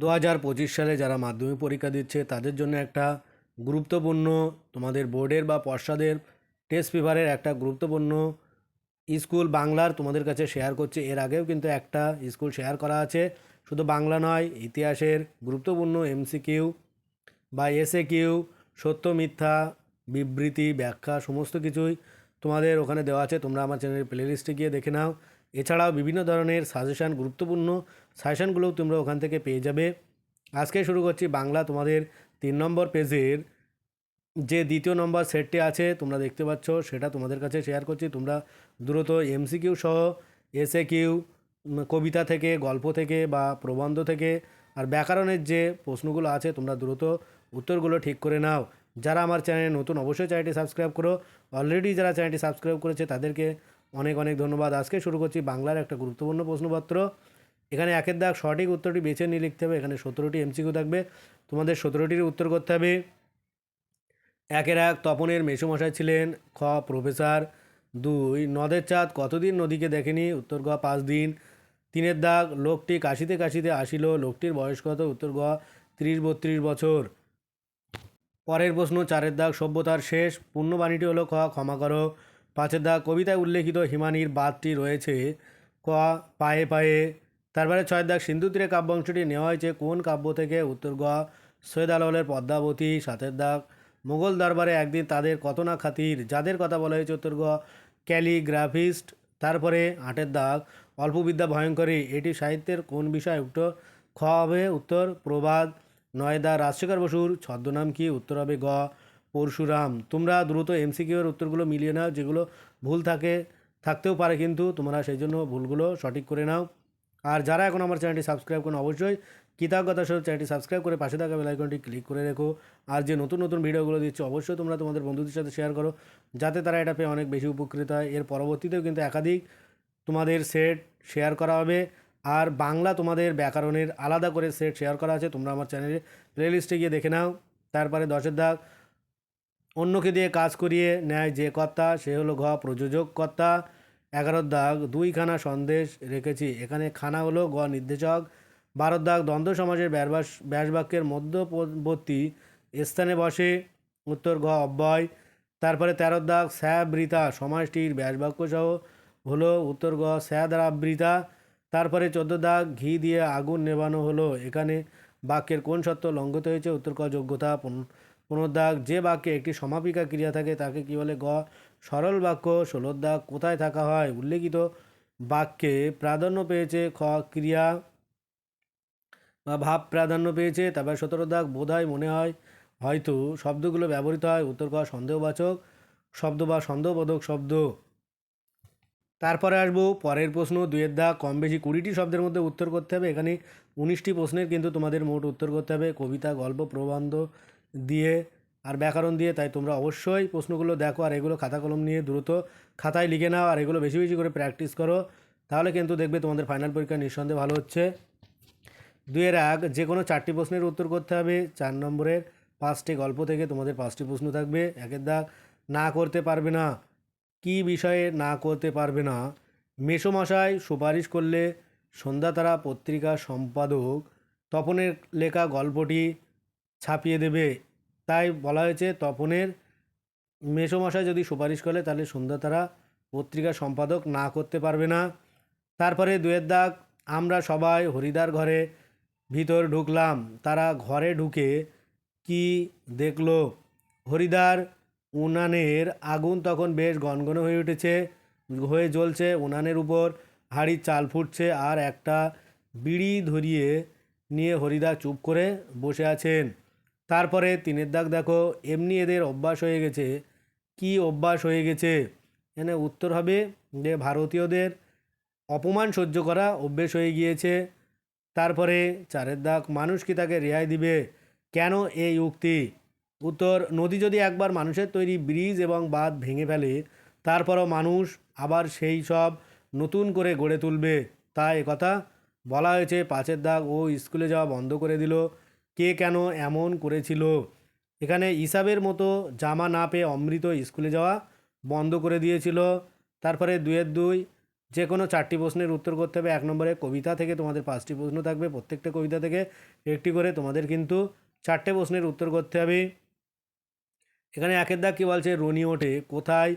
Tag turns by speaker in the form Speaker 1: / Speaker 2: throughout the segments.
Speaker 1: দু হাজার পঁচিশ সালে যারা মাধ্যমিক পরীক্ষা দিচ্ছে, তাদের জন্য একটা গুরুত্বপূর্ণ তোমাদের বোর্ডের বা পর্ষদের টেস্ট পেপারের একটা গুরুত্বপূর্ণ স্কুল বাংলার তোমাদের কাছে শেয়ার করছে। এর আগেও কিন্তু একটা স্কুল শেয়ার করা আছে। শুধু বাংলা নয়, ইতিহাসের গুরুত্বপূর্ণ এমসিকিউ বা এসএ কিউ সত্য, মিথ্যা, বিবৃতি, ব্যাখ্যা, সমস্ত কিছুই তোমাদের ওখানে দেওয়া আছে। তোমরা আমার চ্যানেলের প্লেলিস্টে গিয়ে দেখে নাও। এছাড়াও বিভিন্ন ধরনের সাজেশান গুরুত্বপূর্ণ সাজেশানগুলোও তোমরা ওখান থেকে পেয়ে যাবে। আজকে শুরু করছি বাংলা তোমাদের তিন নম্বর পেজের যে দ্বিতীয় নম্বর সেটটি আছে, তোমরা দেখতে পাচ্ছ, সেটা তোমাদের কাছে শেয়ার করছি। তোমরা দ্রুত এমসিকিউ সহ এসএ কিউ কবিতা থেকে, গল্প থেকে বা প্রবন্ধ থেকে আর ব্যাকরণের যে প্রশ্নগুলো আছে, তোমরা দ্রুত উত্তরগুলো ঠিক করে নাও। যারা আমার চ্যানেলে নতুন, অবশ্যই চ্যানেলটি সাবস্ক্রাইব করো। অলরেডি যারা চ্যানেলটি সাবস্ক্রাইব করেছে, তাদেরকে অনেক অনেক ধন্যবাদ। আজকে শুরু করছি বাংলার একটা গুরুত্বপূর্ণ প্রশ্নপত্র। এখানে একের দাগ সঠিক উত্তরটি বেছে নিয়ে লিখতে হবে। এখানে সতেরোটি এমসিকিউ থাকবে। তোমাদের সতেরোটির উত্তর করতে হবে। একের এক তপনের মেসুমশাই ছিলেন। খ, প্রফেসর। দুই, নদের চাঁদ কতদিন নদীকে দেখেনি? উত্তর গ, পাঁচ দিন। তিনের দাগ, লোকটি কাশিতে কাশিতে আসিল। লোকটির বয়স কত? উত্তর গ, ত্রিশ বত্রিশ বছর। পরের প্রশ্ন, চারের দাগ সভ্যতার শেষ। পূর্ণবাণীটি হলো খ, ক্ষমা করো। পাঁচের দাগ কবিতায় উল্লেখিত হিমানির বাদটি রয়েছে। ক, পায়ে পায়ে। তারপরে ছয় দাগ সিন্ধু তীরে কাব্যাংশটি নেওয়া হয়েছে। কোন কাব্য থেকে? উত্তর গ, সৈয়দ আলমের পদ্মাবতী। সাতের দাগ মুঘল দরবারে একদিন তাদের কত না খাতির, যাদের কথা বলা হয়েছে উত্তর গ, ক্যালিগ্রাফিস্ট। তারপরে আটের দাগ অল্পবিদ্যা ভয়ঙ্করী। এটি সাহিত্যের কোন বিষয় উক্ত? খ হবে উত্তর, প্রবাদ। নয় দা রাজশেখর বসুর ছদ্মনাম কি? উত্তর হবে গ পরশুরাম, তোমরা দ্রুত এমসিকিউর উত্তরগুলো মিলিয়ে নাও, যেগুলো ভুল থাকে, থাকতেও পারে কিন্তু তোমরা সেই জন্য ভুলগুলো সঠিক করে নাও। আর যারা এখন আমার চ্যানেলটি সাবস্ক্রাইব করুন অবশ্যই কৃতজ্ঞতা সহ চ্যানেলটি সাবস্ক্রাইব করে পাশে থাকা বেলাইকনটি ক্লিক করে রেখো। আর যে নতুন নতুন ভিডিওগুলো দিচ্ছি, অবশ্যই তোমরা তোমাদের বন্ধুদের সাথে শেয়ার করো, যাতে তারা এটা পেয়ে অনেক বেশি উপকৃত হয়। এর পরবর্তীতেও কিন্তু একাধিক তোমাদের সেট শেয়ার করা হবে। আর বাংলা তোমাদের ব্যাকরণের আলাদা করে সেট শেয়ার করা আছে, তোমরা আমার চ্যানেলে প্লেলিস্টে গিয়ে দেখে নাও। তারপরে দশের দাগ অন্যকে দিয়ে কাজ করিয়ে নেয় যে কর্তা, সে হলো ঘ প্রযোজক কর্তা। এগারোর দাগ, দুইখানা সন্দেশ রেখেছি। এখানে খানা হলো গ নির্দেশক। বারোর দাগ, দ্বন্দ্ব সমাজের ব্যাসবাস ব্যাসবাক্যের মধ্যবর্তী স্থানে বসে। উত্তর, ঘ অব্যয়। তারপরে তেরোর দাগ, স্যাবৃতা সমাজটির ব্যাসবাক্য সহ হলো। উত্তর গ স্যা দ্বারা তারপরে চোদ্দ দাগ, ঘি দিয়ে আগুন নেভানো হলো। এখানে বাক্যের কোন সত্য লঙ্ঘিত হয়েছে? উত্তর, ক যোগ্যতা পনেরো দাগ যে বাক্যে একটি সমাপিকা ক্রিয়া থাকে তাকে কি বলে গ? সরল বাক্য ষোলোর দাগ কোথায় থাকা হয়? উল্লেখিত বাক্যে প্রাধান্য পেয়েছে খ, ক্রিয়া বা ভাব প্রাধান্য পেয়েছে, তারপর সতেরো দাগ বোধ হয়, মনে হয়, হয়তো শব্দগুলো ব্যবহৃত হয়, উত্তর ক, সন্দেহবাচক শব্দ বা সন্দেহবোধক শব্দ। তারপরে আসব পরের প্রশ্ন দুয়ের দাগ কম বেশি কুড়িটি শব্দের মধ্যে উত্তর করতে হবে, এখানে উনিশটি প্রশ্নের কিন্তু তোমাদের মোট উত্তর করতে হবে, কবিতা, গল্প, প্রবন্ধ দিয়ে আর ব্যাকরণ দিয়ে, তাই তোমরা অবশ্যই প্রশ্নগুলো দেখো আর এগুলো খাতা কলম নিয়ে দ্রুত খাতায় লিখে নাও আর এগুলো বেশি বেশি করে প্র্যাকটিস করো। তাহলে কিন্তু দেখবে তোমাদের ফাইনাল পরীক্ষা নিঃসন্দেহে ভালো হচ্ছে। দুয়ের এক যে কোনো চারটি প্রশ্নের উত্তর করতে হবে। চার নম্বরের পাঁচটি গল্প থেকে তোমাদের পাঁচটি প্রশ্ন থাকবে। একের দাগ, না করতে পারবে না। কি বিষয়ে না করতে পারবে না? মেসোমশাই সুপারিশ করলে সন্ধ্যা তারা পত্রিকা সম্পাদক, তপনের লেখা গল্পটি ছাপিয়ে দেবে। তাই বলা হয়েছে, তপনের মেসোমশাই যদি সুপারিশ করে, তাহলে সন্ধ্যাতারা পত্রিকা সম্পাদক না করতে পারবে না। তারপরে দুয়ের দাগ, আমরা সবাই হরিদার ঘরে ভিতর ঢুকলাম। তারা ঘরে ঢুকে কি দেখল? হরিদার উনানের আগুন তখন বেশ গনগনে হয়ে উঠেছে, হয়ে জ্বলছে। উনানের উপর হাঁড়ির চাল ফুটছে আর একটা বিড়ি ধরিয়ে নিয়ে হরিদা চুপ করে বসে আছেন। তারপরে তিনের দাগ দেখো, এমনি এদের অভ্যাস হয়ে গেছে। কি অভ্যাস হয়ে গেছে? এখানে উত্তর হবে যে ভারতীয়দের অপমান সহ্য করা অভ্যেস হয়ে গিয়েছে। তারপরে চারের দাগ, মানুষ কি তাকে রেহাই দিবে? কেন এই উক্তি? উত্তর, নদী যদি একবার মানুষের তৈরি ব্রিজ এবং বাঁধ ভেঙে ফেলে, তারপরও মানুষ আবার সেই সব নতুন করে গড়ে তুলবে। তাই কথা বলা হয়েছে, পাঁচের দাগ ও স্কুলে যাওয়া বন্ধ করে দিল। কে কেন এমন করেছিল? এখানে ইসাবের মতো জামা না পেয়ে অমৃত স্কুলে যাওয়া বন্ধ করে দিয়েছিল। তারপরে দুয়ের দুই যে কোনো চারটি প্রশ্নের উত্তর করতে হবে। এক নম্বরে কবিতা থেকে তোমাদের পাঁচটি প্রশ্ন থাকবে। প্রত্যেকটা কবিতা থেকে একটি করে তোমাদের কিন্তু চারটে প্রশ্নের উত্তর করতে হবে। এখানে একের দাগ কী বলছে? রনি ওঠে। কোথায়?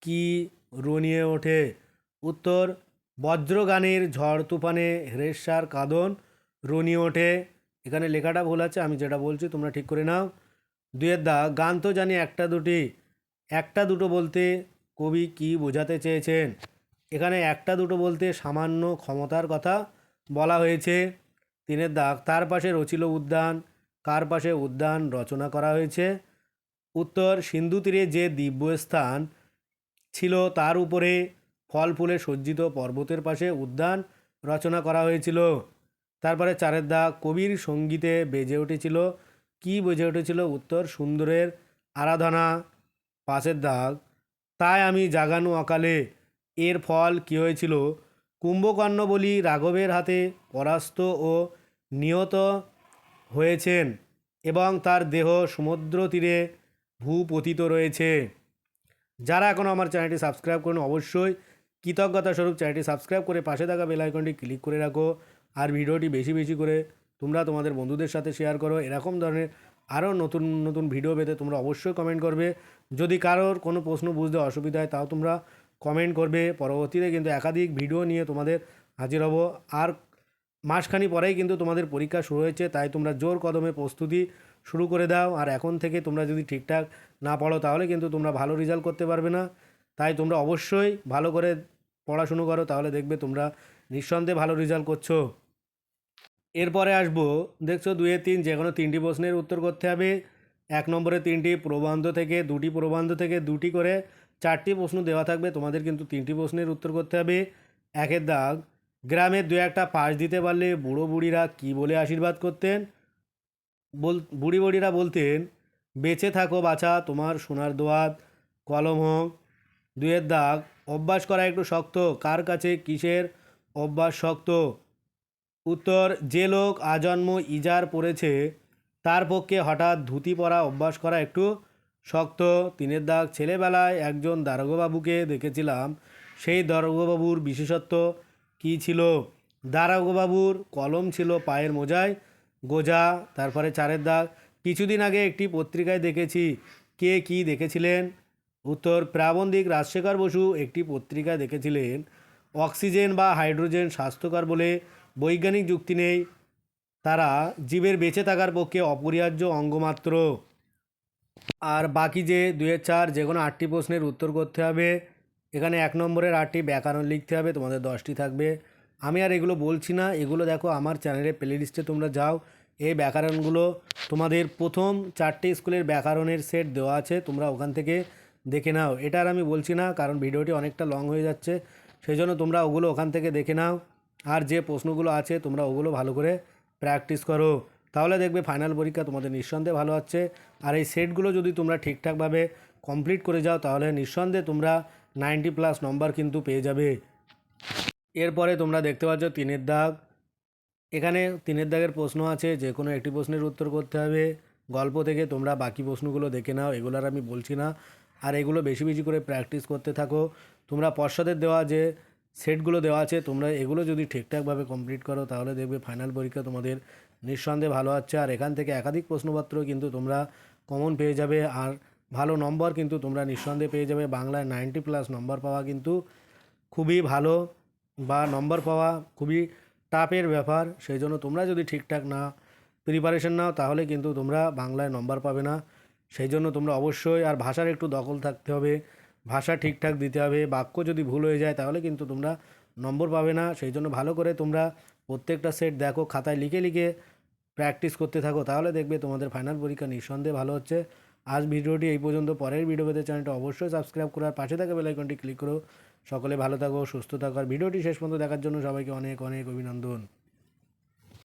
Speaker 1: কি? রনিয়ে ওঠে। উত্তর, বজ্রগানের ঝড় তুফানে হ্রেসার কাঁদন। রনি ওঠে। এখানে লেখাটা ভুল আছে, আমি যেটা বলছি তোমরা ঠিক করে নাও। দুয়ের দাগ গান তো জানি একটা দুটি। একটা দুটো বলতে কবি কি বোঝাতে চেয়েছেন? এখানে একটা দুটো বলতে সামান্য ক্ষমতার কথা বলা হয়েছে। তিনের দাগ তার পাশে রচিল উদ্যান, কার পাশে উদ্যান রচনা করা হয়েছে। উত্তর, সিন্ধু তীরে যে দিব্যস্থান ছিল তার উপরে ফল ফুলে সজ্জিত পর্বতের পাশে উদ্যান রচনা করা হয়েছিল। তারপরে চারের দাগ কবির সঙ্গীতে বেজে উঠেছিল। কি বেজে উঠেছিল? উত্তর, সুন্দরের আরাধনা, পাশের দাগ। তাই আমি জাগানো অকালে এর ফল কী হয়েছিল? কুম্ভকর্ণ বলি রাঘবের হাতে পরাস্ত ও নিহত হয়েছেন এবং তার দেহ সমুদ্র তীরে ভূপতিত রয়েছে। যারা এখনও আমার চ্যানেলটি সাবস্ক্রাইব করুন অবশ্যই কৃতজ্ঞতা স্বরূপ চ্যানেলটি সাবস্ক্রাইব করে পাশে থাকা বেল আইকনটি ক্লিক করে রাখো। আর ভিডিওটি বেশি বেশি করে তোমরা তোমাদের বন্ধুদের সাথে শেয়ার করো। এরকম ধরনের আরও নতুন নতুন ভিডিও পেতে তোমরা অবশ্যই কমেন্ট করবে। যদি কারোর কোনো প্রশ্ন বুঝতে অসুবিধা হয়, তাও তোমরা কমেন্ট করবে। পরবর্তীতে কিন্তু একাধিক ভিডিও নিয়ে তোমাদের হাজির হব। আর মাসখানি পরেই কিন্তু তোমাদের পরীক্ষা শুরু হয়েছে, তাই তোমরা জোর কদমে প্রস্তুতি শুরু করে দাও। আর এখন থেকে তোমরা যদি ঠিকঠাক না পড়ো, তাহলে কিন্তু তোমরা ভালো রেজাল্ট করতে পারবে না। তাই তোমরা অবশ্যই ভালো করে পড়াশুনো করো, তাহলে দেখবে তোমরা নিঃসন্দেহে ভালো রেজাল্ট করছ। এরপরে আসব, দেখছ দুয়ে তিন, যে কোনো তিনটি প্রশ্নের উত্তর করতে হবে। এক নম্বরে তিনটি প্রবন্ধ থেকে, দুটি প্রবন্ধ থেকে, দুটি করে চারটি প্রশ্ন দেওয়া থাকবে। তোমাদের কিন্তু তিনটি প্রশ্নের উত্তর করতে হবে। একের দাগ গ্রামের দু একটা পাশ দিতে পারলে বুড়ো বুড়িরা কী বলে আশীর্বাদ করতেন? বল, বুড়ি বুড়িরা বলতেন, বেঁচে থাকো বাছা, তোমার সোনার দোয়াত, কলম হোক। দুয়ের দাগ, অভ্যাস করা একটু শক্ত, কার কাছে কিসের অভ্যাস শক্ত? উত্তর, যে লোক আজন্ম ইজার পড়েছে, তার পক্ষে হঠাৎ ধুতি পরা অভ্যাস করা একটু শক্ত। তিনের দাগ ছেলেবেলায় একজন দারোগাবাবুকে দেখেছিলাম। সেই দারোগাবাবুর বিশেষত্ব কী ছিল? দারোগাবাবুর কলম ছিল পায়ের মোজায়, গোজা, তারপরে চারের দাগ। কিছুদিন আগে একটি পত্রিকায় দেখেছি। কে কি দেখেছিলেন? উত্তর, প্রাবন্ধিক রাজশেখর বসু একটি পত্রিকায় দেখেছিলেন। অক্সিজেন বা হাইড্রোজেন স্বাস্থ্যকর বলে বৈজ্ঞানিক যুক্তি নেই। তারা জীবের বেঁচে থাকার পক্ষে অপরিহার্য অঙ্গমাত্র। আর বাকি যে দুয়ের চার, যে কোনো আটটি প্রশ্নের উত্তর করতে হবে। এখানে এক নম্বরের আটটি ব্যাকরণ লিখতে হবে, তোমাদের দশটি থাকবে। আমি আর এগুলো বলছি না, এগুলো দেখো আমার চ্যানেলের প্লে লিস্টে তোমরা যাও। এই ব্যাকরণগুলো তোমাদের প্রথম চারটে স্কুলের ব্যাকরণের সেট দেওয়া আছে, তোমরা ওখান থেকে দেখে নাও। এটা আর আমি বলছি না, কারণ ভিডিওটি অনেকটা লং হয়ে যাচ্ছে। সেই জন্য তোমরা ওগুলো ওখান থেকে দেখে নাও। আর যে প্রশ্নগুলো আছে তোমরা ওগুলো ভালো করে প্র্যাকটিস করো। তাহলে দেখবে ফাইনাল পরীক্ষা তোমাদের নিঃসন্দেহে ভালো হচ্ছে। আর এই সেটগুলো যদি তোমরা ঠিকঠাকভাবে কমপ্লিট করে যাও, তাহলে নিঃসন্দেহে তোমরা নাইনটি প্লাস নম্বর কিন্তু পেয়ে যাবে। এরপরে তোমরা দেখতে পাচ্ছ তিনের দাগ। এখানে তিনের দাগের প্রশ্ন আছে, যে কোনো একটি প্রশ্নের উত্তর করতে হবে। গল্প থেকে তোমরা বাকি প্রশ্নগুলো দেখে নাও, এগুলো আর আমি বলছি না। আর এগুলো বেশি বেশি করে প্র্যাকটিস করতে থাকো। তোমরা পর্ষদের দেওয়া যে সেটগুলো দেওয়া আছে। তোমরা এগুলো যদি ঠিকঠাকভাবে কমপ্লিট করো, তাহলে দেখবে ফাইনাল পরীক্ষা তোমাদের নিঃসন্দেহে ভালো হচ্ছে আর এখান থেকে একাধিক প্রশ্নপত্র কিন্তু তোমরা কমন পেয়ে যাবে। আর ভালো নম্বর কিন্তু তোমরা নিঃসন্দেহে পেয়ে যাবে। বাংলায় নাইনটি প্লাস নম্বর পাওয়া কিন্তু খুবই ভালো বা নম্বর পাওয়া খুবই টাফের ব্যাপার। সেই জন্য তোমরা যদি ঠিকঠাক না প্রিপারেশন নাও, তাহলে কিন্তু তোমরা বাংলায় নম্বর পাবে না। সেই জন্য তোমরা অবশ্যই, আর ভাষার একটু দখল থাকতে হবে। ভাষা ঠিকঠাক দিতে হবে, বাক্য যদি ভুল হয়ে যায় তাহলে কিন্তু তোমরা নম্বর পাবে না। সেই জন্য ভালো করে তোমরা প্রত্যেকটা সেট দেখো, খাতায় লিখে লিখে প্র্যাকটিস করতে থাকো, তাহলে দেখবে তোমাদের ফাইনাল পরীক্ষা নিঃসন্দেহে ভালো হচ্ছে। আজ ভিডিওটি এই পর্যন্ত, পরের ভিডিও পেতে চ্যানেলটা অবশ্যই সাবস্ক্রাইব করো আর পাশে থাকা বেলাইকনটি ক্লিক করো। সকলে ভালো থাকো, সুস্থ থাকো, আর ভিডিওটি শেষ পর্যন্ত দেখার জন্য সবাইকে অনেক অনেক অভিনন্দন।